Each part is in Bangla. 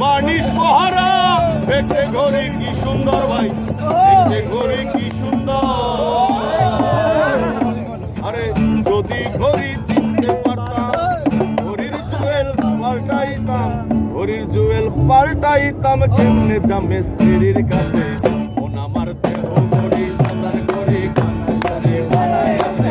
বানিশ পহারা দেখতে ঘরে কি সুন্দর ভাই দেখতে ঘরে কি সুন্দর। আরে, যদি ঘড়ি চিনতে পারতাম, ঘড়ির জুয়েল পাল্টাইতাম, ঘড়ির জুয়েল পাল্টাইতাম, কেমনে জামে স্ত্রীর কাছে? মন আমার দেহ ঘড়ি সন্ধান ঘড়ি করে বানায় আছে।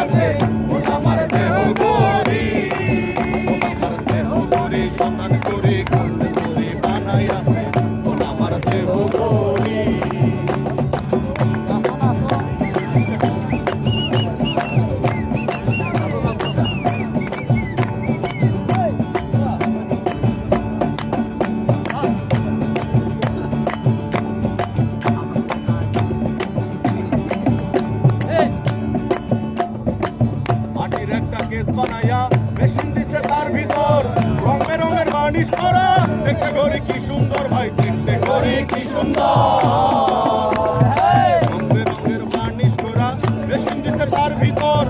রঙের করা। দেখতে ঘরে কি সুন্দর ভাই দেখতে ঘরে কি সুন্দর। রঙে রঙের বার্নিশ করা মেশিন দিছে তার ভিতর।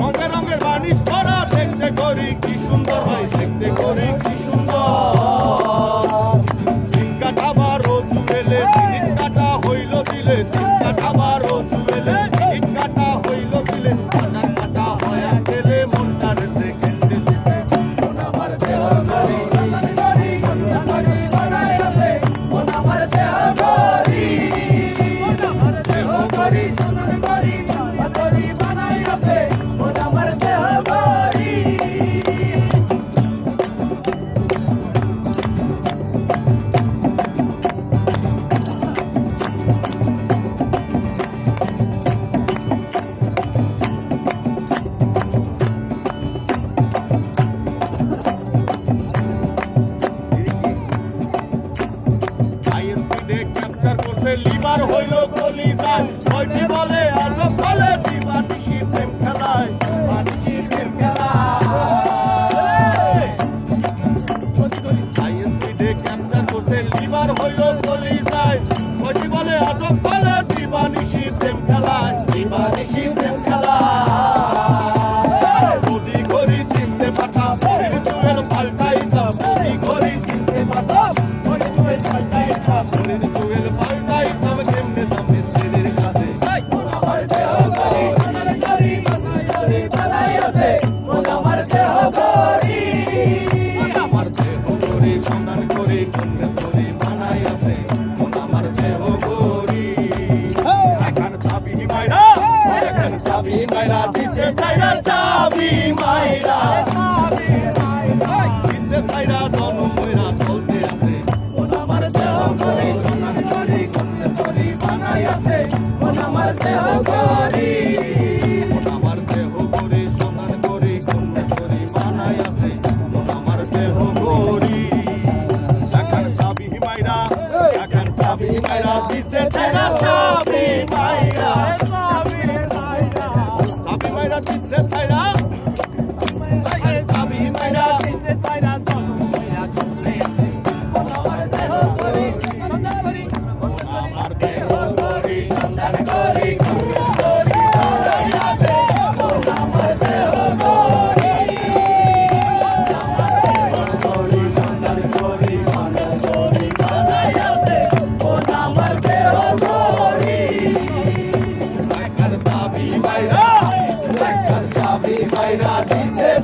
রঙে রঙের বার্নিশ করা দেখতে ঘরে কি সুন্দর ভাই দেখতে ঘরে কি সুন্দর। চিন্তা খাবার চুলেলে চিন্তাটা হইল দিলে চিন্তা খাবার চুলেলে চিন্তাটা মাইরা দিছে চাইরা চাবি, মাইরা। আমার দেহ করে সন্ধান করে ঘড়ি বানাই আছে। ঘড়ি আমার দেহ ঘড়ি সন্ধান করে কেমনে ঘড়ি বানাই আছে। মাইরা দিছে